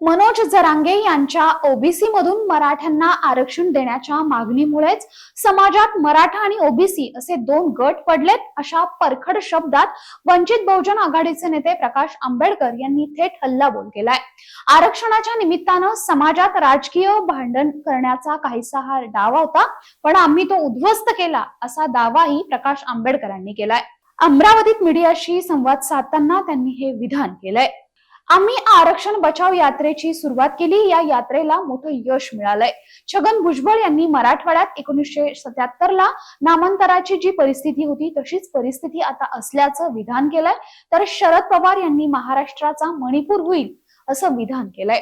मनोज जरांगे यांच्या ओबीसी मधून मराठ्यांना आरक्षण देण्याच्या मागणीमुळेच समाजात मराठा आणि ओबीसी असे दोन गट पडलेत अशा परखड शब्दात वंचित बहुजन आघाडीचे नेते प्रकाश आंबेडकर यांनी थेट हल्लाबोल केलाय. आरक्षणाच्या निमित्तानं समाजात राजकीय भांडण करण्याचा काहीसा हा डाव होता पण आम्ही तो उद्ध्वस्त केला असा दावाही प्रकाश आंबेडकरांनी केलाय. अमरावतीत मीडियाशी संवाद साधताना त्यांनी हे विधान केलंय. आम्ही आरक्षण बचाव यात्रेची सुरुवात केली. या यात्रेला मोठं यश मिळालंय. छगन भुजबळ यांनी मराठवाड्यात एकोणीसशे सत्याहत्तर ला नामांतराची जी परिस्थिती होती तशीच परिस्थिती आता असल्याचं विधान केलंय. तर शरद पवार यांनी महाराष्ट्राचा मणिपूर होईल असं विधान केलंय.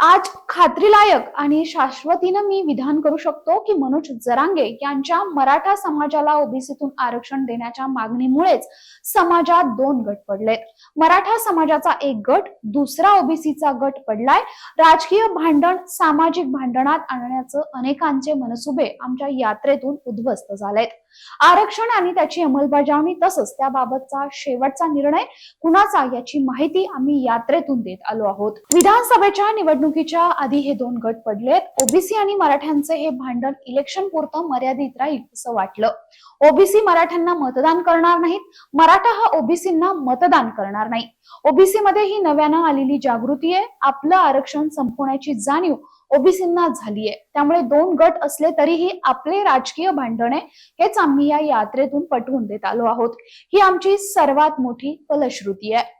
आज खात्रीलायक आणि शाश्वतीनं मी विधान करू शकतो की मनोज जरांगे यांच्या मराठा समाजाला ओबीसीतून आरक्षण देण्याच्या मागणीमुळेच समाजात दोन गट पडलेत मराठा समाजाचा एक गट दुसरा ओबीसीचा गट पडलाय. राजकीय भांडण सामाजिक भांडणात आणण्याचं अनेकांचे मनसुबे आमच्या यात्रेतून उद्ध्वस्त झालेत. आरक्षण आणि त्याची अंमलबजावणी तसंच त्याबाबतचा शेवटचा निर्णय कुणाचा याची माहिती आम्ही यात्रेतून देत आलो आहोत. विधानसभेच्या निवडणुकीच्या आधी हे दोन गट पडलेत. ओबीसी आणि मराठ्यांचे हे भांडण इलेक्शन पुरतं मर्यादित राहील असं वाटलं. ओबीसी मराठ्यांना मतदान करणार नाहीत. मराठा हा ओबीसींना मतदान करणार नाही. ओबीसी मध्ये ही नव्यानं आलेली जागृती आहे. आपलं आरक्षण संपवण्याची जाणीव ओबीसींना झालीये त्यामुळे दोन गट असले तरीही आपले राजकीय भांडणे हेच आम्ही या यात्रेतून पटवून देत आलो आहोत. ही आमची सर्वात मोठी फलश्रुती आहे.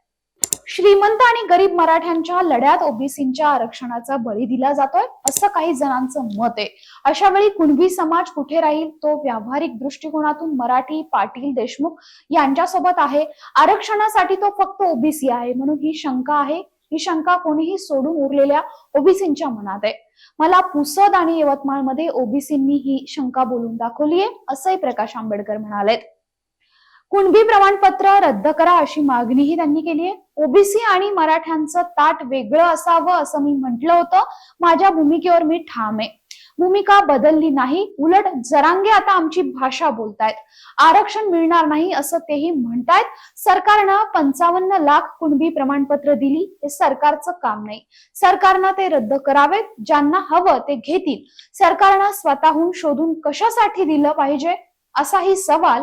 श्रीमंत आणि गरीब मराठ्यांच्या लढ्यात ओबीसींच्या आरक्षणाचा बळी दिला जातोय असं काही जणांचं मत आहे. अशा वेळी कुणबी समाज कुठे राहील तो व्यावहारिक दृष्टिकोनातून मराठी पाटील देशमुख यांच्यासोबत आहे. आरक्षणासाठी तो फक्त ओबीसी आहे म्हणून ही शंका आहे. ही शंका कोणीही सोडून उरलेल्या ओबीसींच्या मनात आहे. मला पुसद आणि यवतमाळमध्ये ओबीसींनी ही शंका बोलून दाखवली आहे असंही प्रकाश आंबेडकर म्हणालेत. कुणबी प्रमाणपत्र रद्द करा अशी मागणीही त्यांनी केली आहे. ओबीसी आणि मराठ्यांचं ताट वेगळं असावं असं मी म्हटलं होतं. माझ्या भूमिकेवर मी ठाम आहे. भूमिका बदलली नाही. उलट जरांगे आता आमची भाषा बोलतायत. आरक्षण मिळणार नाही असं तेही म्हणतायत. सरकारनं पंचावन्न लाख कुणबी प्रमाणपत्र दिली. हे सरकारचं काम नाही. सरकारनं ते रद्द करावेत. ज्यांना हवं ते घेतील. सरकारनं स्वतःहून शोधून कशासाठी दिलं पाहिजे? असाही सवाल